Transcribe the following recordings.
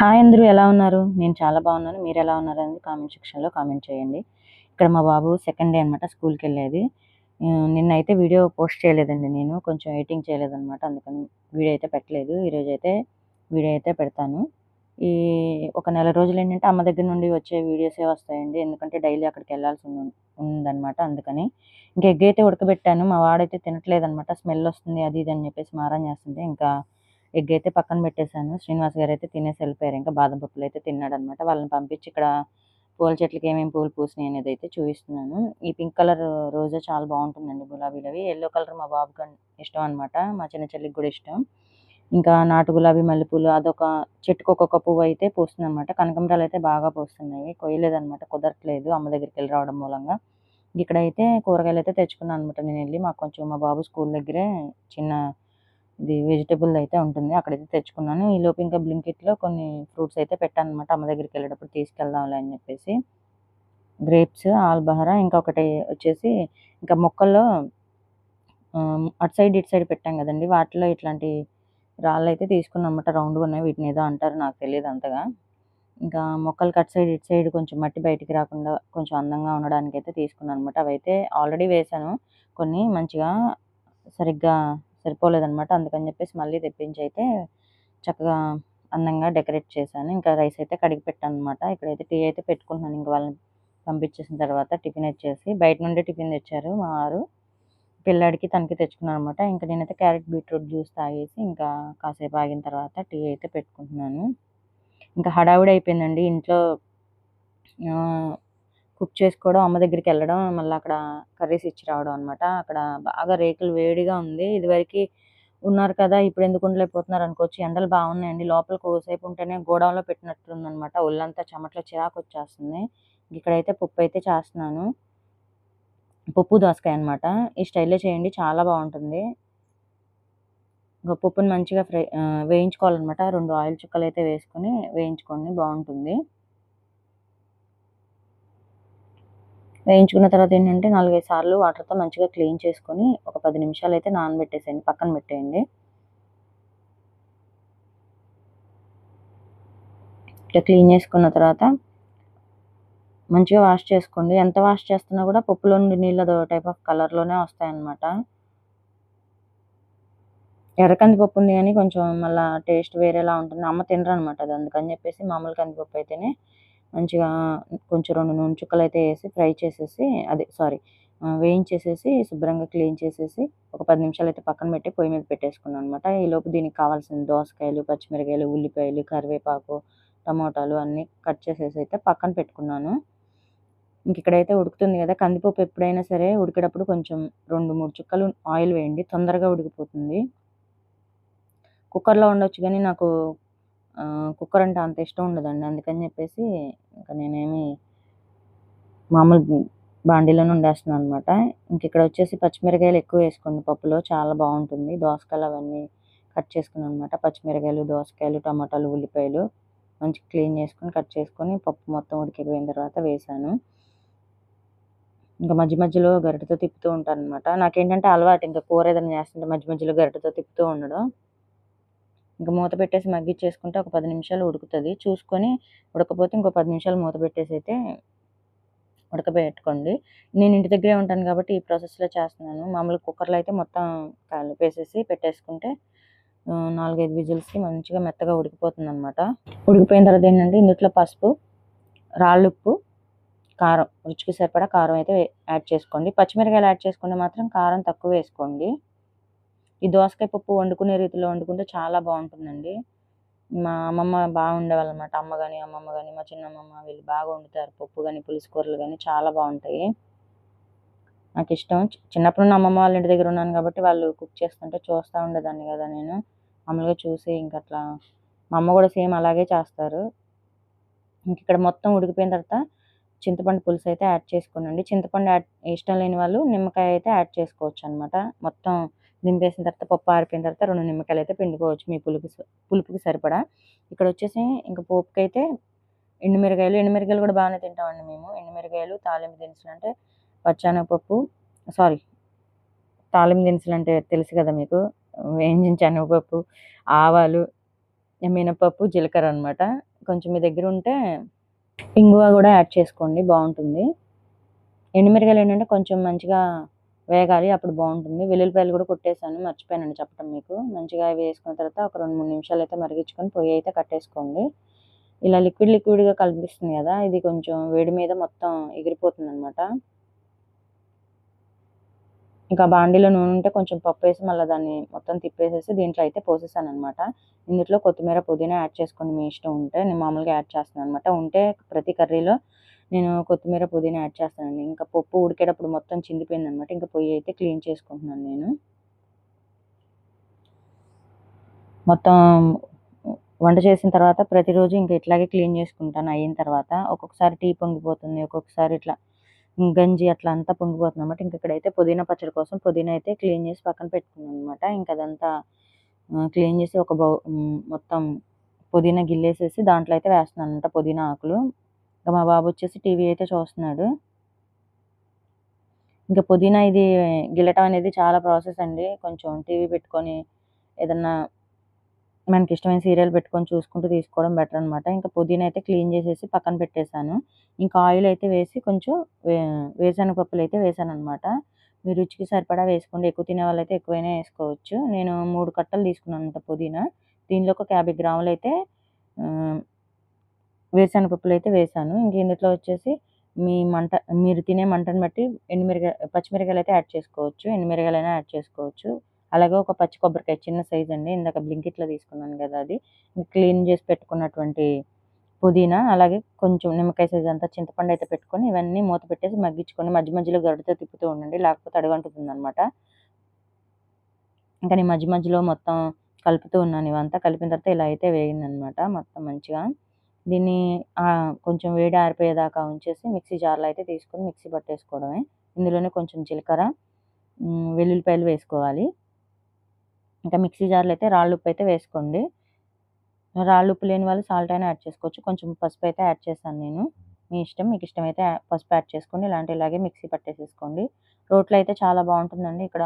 Hi అందరూ ఎలా ఉన్నారు? నేను చాలా బాగున్నాను. మీరు ఎలా ఉన్నారు అనేది కామెంట్ సెక్షన్లో కామెంట్ చేయండి. ఇక్కడ మా బాబు సెకండ్ డే అనమాట స్కూల్కి వెళ్ళేది. నిన్నైతే వీడియో పోస్ట్ చేయలేదండి నేను. కొంచెం ఎడిటింగ్ చేయలేదన్నమాట. అందుకని వీడియో అయితే పెట్టలేదు. ఈరోజు అయితే వీడియో అయితే పెడతాను. ఈ ఒక నెల రోజులు ఏంటంటే అమ్మ దగ్గర నుండి వచ్చే వీడియోసే వస్తాయండి. ఎందుకంటే డైలీ అక్కడికి వెళ్ళాల్సి ఉంది ఉందన్నమాట. అందుకని ఇంకా ఎగ్ అయితే ఉడకబెట్టాను. మా వాడైతే తినట్లేదు అనమాట స్మెల్ వస్తుంది అది ఇది అని చెప్పేసి మారం చేస్తుంది ఇంకా ఎగ్ అయితే పక్కన పెట్టేశాను. శ్రీనివాస్ గారు అయితే తినేసి వెళ్ళిపోయారు. ఇంకా బాదం పప్పులు అయితే తిన్నాడు అనమాట వాళ్ళని పంపించి ఇక్కడ పూల చెట్లకి ఏమేమి పూలు పూసినాయి అనేది అయితే చూపిస్తున్నాను. ఈ పింక్ కలర్ రోజా చాలా బాగుంటుందండి గులాబీలవి ఎల్లో కలర్ మా బాబుకి ఇష్టం అనమాట మా చిన్న చెల్లికి కూడా ఇష్టం. ఇంకా నాటు గులాబీ మల్లెపూలు అదొక చెట్టుకు ఒక్కొక్క పువ్వు అయితే పూస్తుంది అనమాట కనకంబరాలు అయితే బాగా పూస్తున్నాయి. కొయ్యలేదనమాట కుదరట్లేదు అమ్మ దగ్గరికి వెళ్ళి రావడం మూలంగా. ఇక్కడైతే కూరగాయలు అయితే తెచ్చుకున్నాను అనమాట నేను వెళ్ళి మాకు కొంచెం మా బాబు స్కూల్ దగ్గరే చిన్న ఇది వెజిటబుల్ అయితే ఉంటుంది. అక్కడైతే తెచ్చుకున్నాను. ఈ లోపు ఇంకా బ్లింకెట్లో కొన్ని ఫ్రూట్స్ అయితే పెట్టాను అనమాట అమ్మ దగ్గరికి వెళ్ళేటప్పుడు తీసుకెళ్దాంలే అని చెప్పేసి. గ్రేప్స్ ఆల్బహరా ఇంకొకటి వచ్చేసి ఇంకా మొక్కల్లో అటు సైడ్ ఇటు సైడ్ పెట్టాం కదండి. వాటిలో ఇట్లాంటి రాళ్ళు అయితే తీసుకున్నాం అనమాట రౌండ్గా ఉన్నాయి. వీటిని ఏదో అంటారు నాకు తెలియదు అంతగా. ఇంకా మొక్కలకి అటు సైడ్ ఇటు సైడ్ కొంచెం మట్టి బయటికి రాకుండా కొంచెం అందంగా ఉండడానికి అయితే తీసుకున్నాను అనమాట అవైతే ఆల్రెడీ వేసాను కొన్ని మంచిగా సరిగ్గా సరిపోలేదనమాట అందుకని చెప్పేసి మళ్ళీ తెప్పించి అయితే చక్కగా అందంగా డెకరేట్ చేశాను. ఇంకా రైస్ అయితే కడిగి పెట్టాను అనమాట ఇక్కడైతే టీ అయితే పెట్టుకుంటున్నాను. ఇంకా వాళ్ళని పంపించేసిన తర్వాత టిఫిన్ వచ్చేసి బయట నుండి టిఫిన్ తెచ్చారు మా వారు పిల్లాడికి తనకి తెచ్చుకున్నాను అనమాట ఇంకా నేనైతే క్యారెట్ బీట్రూట్ జ్యూస్ తాగేసి ఇంకా కాసేపు ఆగిన తర్వాత టీ అయితే పెట్టుకుంటున్నాను. ఇంకా హడావుడి అయిపోయిందండి. ఇంట్లో కుక్ చేసుకోవడం అమ్మ దగ్గరికి వెళ్ళడం మళ్ళీ అక్కడ కర్రీస్ ఇచ్చి రావడం అనమాట అక్కడ బాగా రేకులు వేడిగా ఉంది. ఇదివరకు ఉన్నారు కదా ఇప్పుడు ఎందుకు ఉండలేకపోతున్నారు అనుకోవచ్చు. ఎండలు బాగున్నాయండి. లోపల కోసేపు ఉంటేనే గోడౌన్లో పెట్టినట్టుంది అనమాట ఒళ్ళంతా చెమట్లో చిరాకు వచ్చేస్తుంది. ఇక్కడైతే పప్పు అయితే చేస్తున్నాను. పప్పు దోసకాయ అనమాట ఈ స్టైల్లో చేయండి. చాలా బాగుంటుంది. ఇంకా పప్పుని మంచిగా ఫ్రై వేయించుకోవాలన్నమాట. రెండు ఆయిల్ చుక్కలు అయితే వేసుకొని వేయించుకోండి. బాగుంటుంది. వేయించుకున్న తర్వాత ఏంటంటే నాలుగైదు సార్లు వాటర్తో మంచిగా క్లీన్ చేసుకొని ఒక పది నిమిషాలు అయితే నానబెట్టేసేయండి పక్కన పెట్టేయండి. ఇట్లా క్లీన్ చేసుకున్న తర్వాత మంచిగా వాష్ చేసుకోండి. ఎంత వాష్ చేస్తున్నా కూడా పప్పులో నుండి నీళ్ళు అదో టైప్ ఆఫ్ కలర్లోనే వస్తాయన్నమాట. ఎర్ర కందిపప్పు ఉంది కానీ కొంచెం మళ్ళీ టేస్ట్ వేరేలా ఉంటుంది. అమ్మ తినరు అనమాట అది అందుకని చెప్పేసి మామూలు కందిపప్పు అయితేనే మంచిగా కొంచెం రెండు నూనె చుక్కలు అయితే వేసి ఫ్రై చేసేసి అదే సారీ వేయించేసేసి శుభ్రంగా క్లీన్ చేసేసి ఒక పది నిమిషాలు అయితే పక్కన పెట్టి పొయ్యి మీద పెట్టేసుకున్నాను అనమాట ఈ లోపు దీనికి కావాల్సిన దోసకాయలు పచ్చిమిరకాయలు ఉల్లిపాయలు కరివేపాకు టమోటాలు అన్నీ కట్ చేసేసి అయితే పక్కన పెట్టుకున్నాను. ఇంక ఇక్కడైతే ఉడుకుతుంది కదా కందిపప్పు ఎప్పుడైనా సరే ఉడికేటప్పుడు కొంచెం రెండు మూడు చుక్కలు ఆయిల్ వేయండి తొందరగా ఉడికిపోతుంది. కుక్కర్లో ఉండొచ్చు కానీ నాకు కుక్కర్ అంటే అంత ఇష్టం ఉండదండి. అందుకని చెప్పేసి ఇంకా నేనేమి మామూలు బాండీలోనే వండేస్తున్నాను అనమాట ఇంక ఇక్కడ వచ్చేసి పచ్చిమిరకాయలు ఎక్కువ వేసుకోండి. పప్పులో చాలా బాగుంటుంది. దోసకాయలు అవన్నీ కట్ చేసుకున్నాను అనమాట పచ్చిమిరకాయలు దోసకాయలు టమాటాలు ఉల్లిపాయలు మంచిగా క్లీన్ చేసుకొని కట్ చేసుకొని పప్పు మొత్తం ఉడికిపోయిన తర్వాత వేసాను. ఇంకా మధ్య మధ్యలో గరిటతో తిప్పుతూ ఉంటాను అనమాట నాకేంటంటే అలవాటు. ఇంకా కూర ఏదైనా చేస్తుంటే మధ్య మధ్యలో గరిటతో తిప్పుతూ ఉండడం. ఇంకా మూత పెట్టేసి మగ్గిచ్చేసుకుంటే ఒక పది నిమిషాలు ఉడుకుతుంది. చూసుకొని ఉడకపోతే ఇంకో పది నిమిషాలు మూత పెట్టేసి అయితే ఉడకబెట్టుకోండి. నేను ఇంటి దగ్గరే ఉంటాను కాబట్టి ఈ ప్రాసెస్లో చేస్తున్నాను. మామూలు కుక్కర్లో అయితే మొత్తం కలిపేసేసి పెట్టేసుకుంటే నాలుగైదు విజిల్స్కి మంచిగా మెత్తగా ఉడికిపోతుంది అనమాట ఉడికిపోయిన తర్వాత ఏంటంటే ఇందులో పసుపు రాళ్ళుప్పు కారం రుచికి సరిపడా కారం అయితే యాడ్ చేసుకోండి. పచ్చిమిరకాయలు యాడ్ చేసుకుంటే మాత్రం కారం తక్కువ వేసుకోండి. ఈ దోసకాయ పప్పు వండుకునే రీతిలో వండుకుంటే చాలా బాగుంటుందండి. మా అమ్మమ్మ బాగా ఉండేవాళ్ళు అనమాట అమ్మ కానీ అమ్మమ్మ కానీ మా చిన్నమ్మమ్మ వీళ్ళు బాగా వండుతారు. పప్పు కానీ పులుసుకూరలు కానీ చాలా బాగుంటాయి. నాకు ఇష్టం. చిన్నప్పుడు నా అమ్మమ్మ వాళ్ళ ఇంటి దగ్గర ఉన్నాను కాబట్టి వాళ్ళు కుక్ చేస్తుంటే చూస్తూ ఉండేదాన్ని కదా నేను. మామూలుగా చూసి ఇంకట్లా మా అమ్మ కూడా సేమ్ అలాగే చేస్తారు. ఇంక ఇక్కడ మొత్తం ఉడికిపోయిన తర్వాత చింతపండు పులుసు అయితే యాడ్ చేసుకోనండి. చింతపండు యాడ్ ఇష్టం లేని వాళ్ళు నిమ్మకాయ అయితే యాడ్ చేసుకోవచ్చు అనమాట మొత్తం దింపేసిన తర్వాత పప్పు ఆరిపోయిన తర్వాత రెండు నిమ్మకాయలు అయితే పిండుకోవచ్చు మీ పులుపు పులుపుకి సరిపడా. ఇక్కడ వచ్చేసి ఇంకా పోపుకి అయితే ఎండుమిరకాయలు ఎండుమిరకాయలు కూడా బాగానే తింటామండి మేము. ఎండుమిరకాయలు తాలింపు దినుసులు అంటే పచ్చెనగపప్పు సారీ తాలింపు దినుసులు అంటే తెలుసు కదా మీకు వేయించిన శనగపప్పు ఆవాలు మినపప్పు జీలకర్ర అనమాట కొంచెం మీ దగ్గర ఉంటే ఇంగువ కూడా యాడ్ చేసుకోండి బాగుంటుంది. ఎండుమిరకాయలు ఏంటంటే కొంచెం మంచిగా వేగాలి అప్పుడు బాగుంటుంది. వెల్లుల్లిపాయలు కూడా కొట్టేశాను మర్చిపోయానండి చెప్పడం మీకు. మంచిగా అవి వేసుకున్న తర్వాత ఒక రెండు మూడు నిమిషాలు అయితే మరిగించుకొని పొయ్యి అయితే కట్టేసుకోండి. ఇలా లిక్విడ్ లిక్విడ్గా కనిపిస్తుంది కదా ఇది కొంచెం వేడి మీద మొత్తం ఎగిరిపోతుంది అనమాట ఇంకా బాండీలో నూనె ఉంటే కొంచెం పప్పు వేసి మళ్ళీ దాన్ని మొత్తం తిప్పేసేసి దీంట్లో అయితే పోసేసాను అనమాట ఇందులో కొత్తిమీర పుదీనా యాడ్ చేసుకోండి మీ ఇష్టం ఉంటే. నేను మామూలుగా యాడ్ చేస్తాను అనమాట ఉంటే ప్రతి కర్రీలో నేను కొత్తిమీర పుదీనా యాడ్ చేస్తానండి. ఇంకా పప్పు ఉడికేటప్పుడు మొత్తం చిందిపోయింది అనమాట ఇంకా పొయ్యి అయితే క్లీన్ చేసుకుంటున్నాను నేను. మొత్తం వంట చేసిన తర్వాత ప్రతిరోజు ఇంకా ఇట్లాగే క్లీన్ చేసుకుంటాను. అయిన తర్వాత ఒక్కొక్కసారి టీ పొంగిపోతుంది ఒక్కొక్కసారి ఇట్లా గంజి అట్లా అంతా పొంగిపోతుంది అనమాట ఇంక ఇక్కడైతే పుదీనా పచ్చడి కోసం పుదీనా అయితే క్లీన్ చేసి పక్కన పెట్టుకున్నాను అనమాట ఇంకా అదంతా క్లీన్ చేసి ఒక బౌ మొత్తం పుదీనా గిల్లేసేసి దాంట్లో అయితే వేస్తున్నాను అనమాట పుదీనా ఆకులు. ఇంకా మా బాబు వచ్చేసి టీవీ అయితే చూస్తున్నాడు. ఇంకా పుదీనా ఇది గిల్లటం అనేది చాలా ప్రాసెస్ అండి. కొంచెం టీవీ పెట్టుకొని ఏదన్నా మనకి ఇష్టమైన సీరియల్ పెట్టుకొని చూసుకుంటూ తీసుకోవడం బెటర్ అనమాట ఇంకా పుదీనా అయితే క్లీన్ చేసేసి పక్కన పెట్టేశాను. ఇంకా ఆయిల్ అయితే వేసి కొంచెం వే పప్పులు అయితే వేసాను అనమాట మీ రుచికి సరిపడా వేసుకోండి. ఎక్కువ తినే వాళ్ళైతే ఎక్కువైనా వేసుకోవచ్చు. నేను మూడు కట్టలు తీసుకున్నాను అంత పుదీనా. దీనిలో ఒక యాభై గ్రాములు అయితే వేరుశనగపప్పులు అయితే వేసాను. ఇంక ఇందులో వచ్చేసి మీ మంట మీరు తినే మంటను బట్టి ఎండుమిరగాయ పచ్చిమిరకాయలు అయితే యాడ్ చేసుకోవచ్చు. ఎండుమిరగాయలైనా యాడ్ చేసుకోవచ్చు. అలాగే ఒక పచ్చి కొబ్బరికాయ చిన్న సైజ్ అండి. ఇందాక బ్లింకిట్లో తీసుకున్నాను కదా అది. క్లీన్ చేసి పెట్టుకున్నటువంటి పుదీనా అలాగే కొంచెం నిమ్మకాయ సైజ్ అంతా చింతపండు అయితే పెట్టుకొని ఇవన్నీ మూత పెట్టేసి మగ్గించుకొని మధ్య మధ్యలో గరిటతో తిప్పుతూ ఉండండి. లేకపోతే అడుగంటుతుంది అనమాట ఇంకా నేను మధ్య మధ్యలో మొత్తం కలుపుతూ ఉన్నాను ఇవంతా. కలిపిన తర్వాత ఇలా అయితే వేగిందనమాట మొత్తం మంచిగా దీన్ని కొంచెం వేడి ఆరిపోయేదాకా ఉంచేసి మిక్సీ జార్లో అయితే తీసుకొని మిక్సీ పట్టేసుకోవడమే. ఇందులోనే కొంచెం జీలకర్ర వెల్లుల్లిపాయలు వేసుకోవాలి. ఇంకా మిక్సీ జార్లో అయితే రాళ్ళు ఉప్పు అయితే వేసుకోండి. రాళ్ళు ఉప్పు లేని వాళ్ళు సాల్ట్ అయినా యాడ్ చేసుకోవచ్చు. కొంచెం పసుపు అయితే యాడ్ చేశాను నేను. మీ ఇష్టం మీకు ఇష్టమైతే పసుపు యాడ్ చేసుకోండి. ఇలాంటి ఇలాగే మిక్సీ పట్టేసేసుకోండి. రోట్లో అయితే చాలా బాగుంటుందండి. ఇక్కడ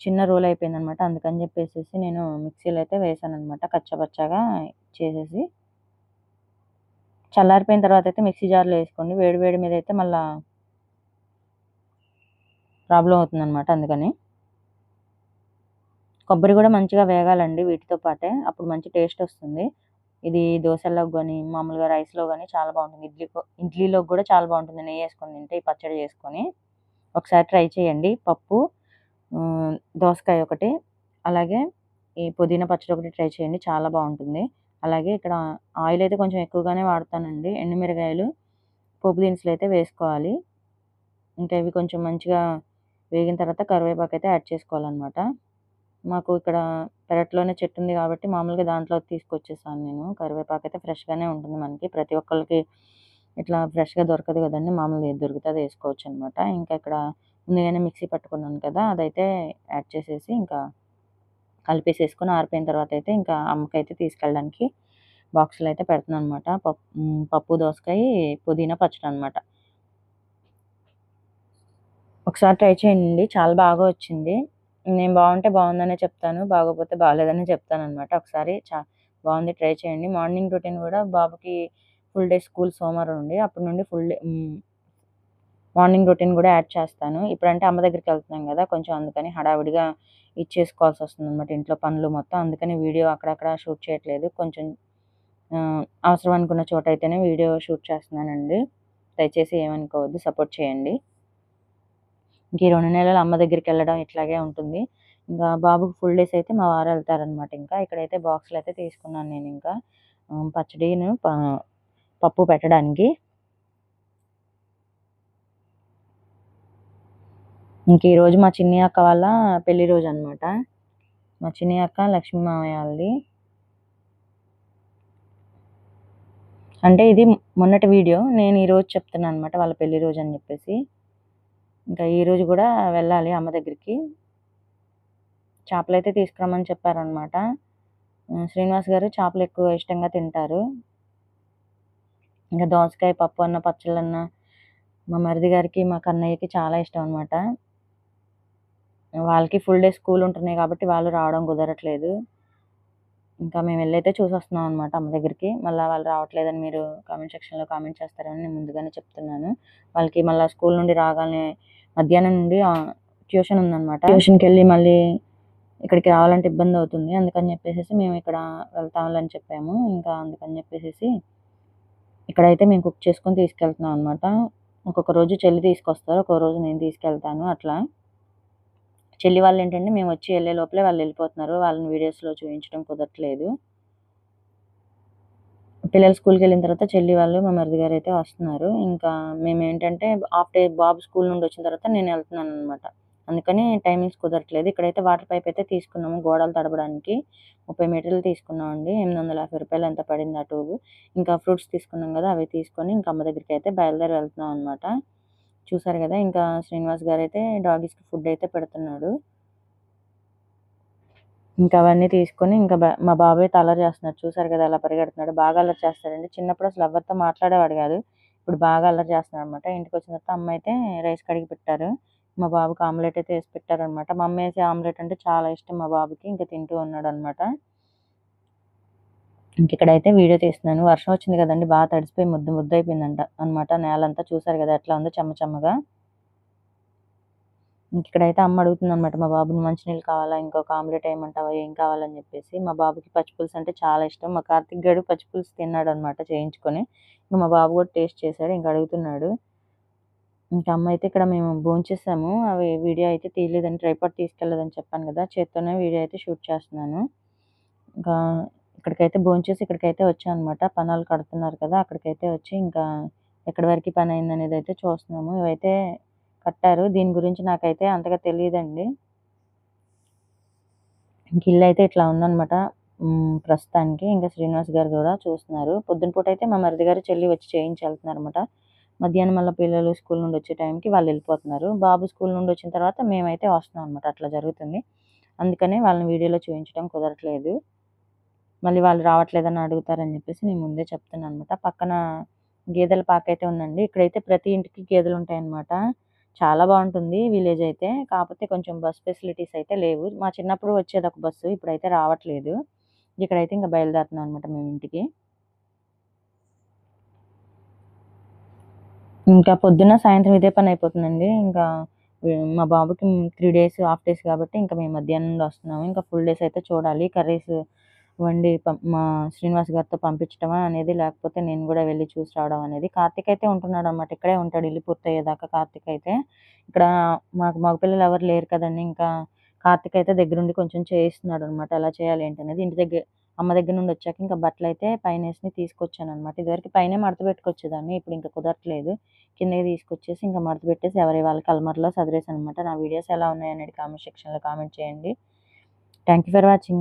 చిన్న రోల్ అయిపోయిందనమాట. అందుకని చెప్పేసి నేను మిక్సీలో అయితే వేసాను అనమాట కచ్చపచ్చగా చేసేసి చల్లారిపోయిన తర్వాత అయితే మిక్సీ జార్లో వేసుకోండి. వేడి వేడి మీద అయితే మళ్ళీ ప్రాబ్లం అవుతుందన్నమాట అందుకని. కొబ్బరి కూడా మంచిగా వేగాలండి వీటితో పాటే. అప్పుడు మంచి టేస్ట్ వస్తుంది. ఇది దోశల్లో కానీ మామూలుగా రైస్లో కానీ చాలా బాగుంటుంది. ఇడ్లీ ఇడ్లీలో కూడా చాలా బాగుంటుంది. నెయ్యి వేసుకొని తింటే ఈ పచ్చడి చేసుకొని ఒకసారి ట్రై చేయండి. పప్పు దోసకాయ ఒకటి అలాగే ఈ పుదీనా పచ్చడి ఒకటి ట్రై చేయండి. చాలా బాగుంటుంది. అలాగే ఇక్కడ ఆయిల్ అయితే కొంచెం ఎక్కువగానే వాడతానండి. ఎండుమిరగాయలు పోపు దినుసులు అయితే వేసుకోవాలి. ఇంకా ఇవి కొంచెం మంచిగా వేగిన తర్వాత కరివేపాకు అయితే యాడ్ చేసుకోవాలన్నమాట. మాకు ఇక్కడ పెరట్లోనే చెట్టు ఉంది కాబట్టి మామూలుగా దాంట్లో తీసుకొచ్చేసాను నేను. కరివేపాకు అయితే ఫ్రెష్గానే ఉంటుంది మనకి. ప్రతి ఒక్కరికి ఇట్లా ఫ్రెష్గా దొరకదు కదండి. మామూలుగా ఏది దొరికితే అది వేసుకోవచ్చు అనమాట ఇంకా ఇక్కడ ముందుగానే మిక్సీ పట్టుకున్నాను కదా అదైతే యాడ్ చేసేసి ఇంకా కలిపేసేసుకొని ఆరిపోయిన తర్వాత అయితే ఇంకా అమ్మకైతే తీసుకెళ్ళడానికి బాక్సులు అయితే పెడుతున్నాను అనమాట పప్పు పప్పు దోసకాయ పుదీనా పచ్చడి అనమాట ఒకసారి ట్రై చేయండి. చాలా బాగా వచ్చింది. నేను బాగుంటే బాగుందనే చెప్తాను బాగోపోతే బాగాలేదని చెప్తాను అనమాట ఒకసారి చా బాగుంది ట్రై చేయండి. మార్నింగ్ రొటీన్ కూడా బాబుకి ఫుల్ డే స్కూల్ సోమవారం నుండి అప్పటి నుండి ఫుల్ డే మార్నింగ్ రొటీన్ కూడా యాడ్ చేస్తాను. ఇప్పుడంటే అమ్మ దగ్గరికి వెళ్తున్నాం కదా కొంచెం అందుకని హడావిడిగా ఇచ్చేసుకోవాల్సి వస్తుంది అనమాట ఇంట్లో పనులు మొత్తం. అందుకని వీడియో అక్కడక్కడ షూట్ చేయట్లేదు. కొంచెం అవసరం అనుకున్న చోట అయితేనే వీడియో షూట్ చేస్తున్నానండి. దయచేసి ఏమనుకోవద్దు సపోర్ట్ చేయండి. ఇంక ఈ రెండు నెలలు అమ్మ దగ్గరికి వెళ్ళడం ఇట్లాగే ఉంటుంది. ఇంకా బాబుకి ఫుల్ డేస్ అయితే మా వారు వెళ్తారనమాట ఇంకా. ఇక్కడైతే బాక్సులు అయితే తీసుకున్నాను నేను ఇంకా. పచ్చడిను పప్పు పెట్టడానికి. ఇంక ఈరోజు మా చిన్ని అక్క వాళ్ళ పెళ్ళి రోజు అనమాట మా చిన్ని అక్క లక్ష్మీ మామయ్య వాళ్ళది. అంటే ఇది మొన్నటి వీడియో నేను ఈరోజు చెప్తున్నాను అనమాట వాళ్ళ పెళ్ళి రోజు అని చెప్పేసి. ఇంకా ఈరోజు కూడా వెళ్ళాలి అమ్మ దగ్గరికి. చేపలు అయితే తీసుకురమ్మని చెప్పారనమాట శ్రీనివాస్ గారు చేపలు ఎక్కువ ఇష్టంగా తింటారు. ఇంకా దోసకాయ పప్పు అన్న పచ్చళ్ళన్న మా మరిది గారికి మా కన్నయ్యకి చాలా ఇష్టం అనమాట వాళ్ళకి ఫుల్ డే స్కూల్ ఉంటున్నాయి కాబట్టి వాళ్ళు రావడం కుదరట్లేదు. ఇంకా మేము వెళ్ళైతే చూసి వస్తున్నాం అనమాట అమ్మ దగ్గరికి. మళ్ళీ వాళ్ళు రావట్లేదని మీరు కామెంట్ సెక్షన్లో కామెంట్ చేస్తారని నేను ముందుగానే చెప్తున్నాను. వాళ్ళకి మళ్ళీ స్కూల్ నుండి రాగానే మధ్యాహ్నం నుండి ట్యూషన్ ఉందన్నమాట. ట్యూషన్కి వెళ్ళి మళ్ళీ ఇక్కడికి రావాలంటే ఇబ్బంది అవుతుంది. అందుకని చెప్పేసి మేము ఇక్కడ వెళ్తామని చెప్పాము. ఇంకా అందుకని చెప్పేసి ఇక్కడైతే మేము కుక్ చేసుకొని తీసుకెళ్తున్నాం అనమాట ఒక్కొక్క రోజు చెల్లి తీసుకొస్తారు ఒక్కొక్క రోజు నేను తీసుకెళ్తాను అట్లా. చెల్లి వాళ్ళు ఏంటంటే మేము వచ్చి వెళ్ళే లోపలే వాళ్ళు వెళ్ళిపోతున్నారు. వాళ్ళని వీడియోస్లో చూపించడం కుదరట్లేదు. పిల్లలు స్కూల్కి వెళ్ళిన తర్వాత చెల్లి వాళ్ళు మా మరిది గారు అయితే వస్తున్నారు. ఇంకా మేము ఏంటంటే హాఫ్ డే బాబు స్కూల్ నుండి వచ్చిన తర్వాత నేను వెళ్తున్నాను అనమాట అందుకని టైమింగ్స్ కుదరట్లేదు. ఇక్కడైతే వాటర్ పైప్ అయితే తీసుకున్నాము గోడలు తడపడానికి. ముప్పై మీటర్లు తీసుకున్నాం అండి ఎనిమిది వందల యాభై రూపాయలు ఎంత పడింది ఆ ట్యూబ్ ఇంకా ఫ్రూట్స్ తీసుకున్నాం కదా అవి తీసుకొని ఇంకా అమ్మ దగ్గరికి అయితే బయలుదేరి వెళ్తున్నాం అనమాట చూసారు కదా! ఇంకా శ్రీనివాస్ గారు అయితే డాగీస్కి ఫుడ్ అయితే పెడుతున్నాడు. ఇంకా అవన్నీ తీసుకొని ఇంకా బా- మా బాబాయ్ అయితే అల్లరి చేస్తున్నాడు. చూసారు కదా! అలా పరిగెడుతున్నాడు. బాగా అల్లరి చేస్తాడండి. చిన్నప్పుడు అసలు ఎవరితో మాట్లాడేవాడు కాదు. ఇప్పుడు బాగా అల్లరి చేస్తున్నాడు అనమాట ఇంటికి వచ్చిన తర్వాత అమ్మ అయితే రైస్ కడిగి పెట్టారు. మా బాబుకి ఆమ్లెట్ అయితే వేసి పెట్టారనమాట మా అమ్మ వేసే ఆమ్లెట్ అంటే చాలా ఇష్టం మా బాబుకి. ఇంకా తింటూ ఉన్నాడు అనమాట ఇంక ఇక్కడైతే వీడియో తీస్తున్నాను వర్షం వచ్చింది కదండి బాగా తడిసిపోయి ముద్దు ముద్దు అయిపోయిందంట అనమాట నేలంతా చూసారు కదా ఎట్లా ఉందో చెమ్మ చెమ్మగా. ఇంక ఇక్కడైతే అమ్మ అడుగుతుంది అనమాట మా బాబుని మంచినీళ్ళు కావాలా ఇంకొక ఆమ్లెట్ వేయమంటావా ఏం కావాలని చెప్పేసి. మా బాబుకి పచ్చిపులుసు అంటే చాలా ఇష్టం. మా కార్తిక్ గడు పచ్చిపులుసు తిన్నాడు అనమాట చేయించుకొని. ఇంకా మా బాబు కూడా టేస్ట్ చేశాడు ఇంకా అడుగుతున్నాడు. ఇంకా అమ్మ అయితే ఇక్కడ మేము భోంచేసాము. అవి వీడియో అయితే తీయలేదని ట్రైపాట్ తీసుకెళ్ళదని చెప్పాను కదా చేత్తోనే వీడియో అయితే షూట్ చేస్తున్నాను. ఇంకా ఇక్కడికైతే భోంచేసి ఇక్కడికైతే వచ్చాను అనమాట పనాలు కడుతున్నారు కదా అక్కడికైతే వచ్చి ఇంకా ఎక్కడి వరకు పని అయింది అనేది అయితే చూస్తున్నాము. ఇవైతే కట్టారు. దీని గురించి నాకైతే అంతగా తెలియదండి. ఇంక ఇల్లు అయితే ఇట్లా ఉందనమాట ప్రస్తుతానికి ఇంకా శ్రీనివాస్ గారు కూడా చూస్తున్నారు. పొద్దున పూట అయితే మా మరిది గారు చెల్లి వచ్చి చేయించి వెళ్తున్నారు అనమాట మధ్యాహ్నం మళ్ళీ పిల్లలు స్కూల్ నుండి వచ్చే టైంకి వాళ్ళు వెళ్ళిపోతున్నారు. బాబు స్కూల్ నుండి వచ్చిన తర్వాత మేమైతే వస్తున్నాం అనమాట అట్లా జరుగుతుంది. అందుకనే వాళ్ళని వీడియోలో చూపించడం కుదరట్లేదు. మళ్ళీ వాళ్ళు రావట్లేదని అడుగుతారని చెప్పేసి నేను ముందే చెప్తున్నాను అనమాట పక్కన గేదెల పాక అయితే ఉందండి. ఇక్కడైతే ప్రతి ఇంటికి గేదెలు ఉంటాయి అన్నమాట చాలా బాగుంటుంది విలేజ్ అయితే. కాకపోతే కొంచెం బస్ ఫెసిలిటీస్ అయితే లేవు. మా చిన్నప్పుడు వచ్చేది ఒక బస్సు ఇప్పుడైతే రావట్లేదు. ఇక్కడైతే ఇంకా బయలుదేరుతున్నాం అనమాట మేము ఇంటికి. ఇంకా పొద్దున్న సాయంత్రం ఇదే పని అయిపోతుందండి. ఇంకా మా బాబుకి త్రీ డేస్ హాఫ్ డేస్ కాబట్టి ఇంకా మేము మధ్యాహ్నం నుండి వస్తున్నాము. ఇంకా ఫుల్ డేస్ అయితే చూడాలి. కర్రీస్ వండి మా శ్రీనివాస్ గారితో పంపించడమా అనేది లేకపోతే నేను కూడా వెళ్ళి చూసి రావడం అనేది. కార్తీక్ అయితే ఉంటున్నాడు అనమాట ఇక్కడే ఉంటాడు. ఇల్లు పూర్తయ్యేదాకా కార్తీక్ అయితే. ఇక్కడ మాకు మగపిల్లలు ఎవరు లేరు కదండి. ఇంకా కార్తీక్ అయితే దగ్గరుండి కొంచెం చేయిస్తున్నాడు అనమాట ఎలా చేయాలి ఏంటి అనేది. ఇంటి దగ్గర అమ్మ దగ్గర నుండి వచ్చాక ఇంకా బట్టలు అయితే పైన వేసి తీసుకొచ్చాను అనమాట ఇదివరకు పైన మడత పెట్టుకొచ్చేదాన్ని. ఇప్పుడు ఇంకా కుదరట్లేదు. కిందకి తీసుకొచ్చేసి ఇంకా మడత పెట్టేసి ఎవరి వాళ్ళకి అల్మర్లో సదిరేసాను అనమాట నా వీడియోస్ ఎలా ఉన్నాయి అనేది కామెంట్ సెక్షన్లో కామెంట్ చేయండి. Thank you for watching.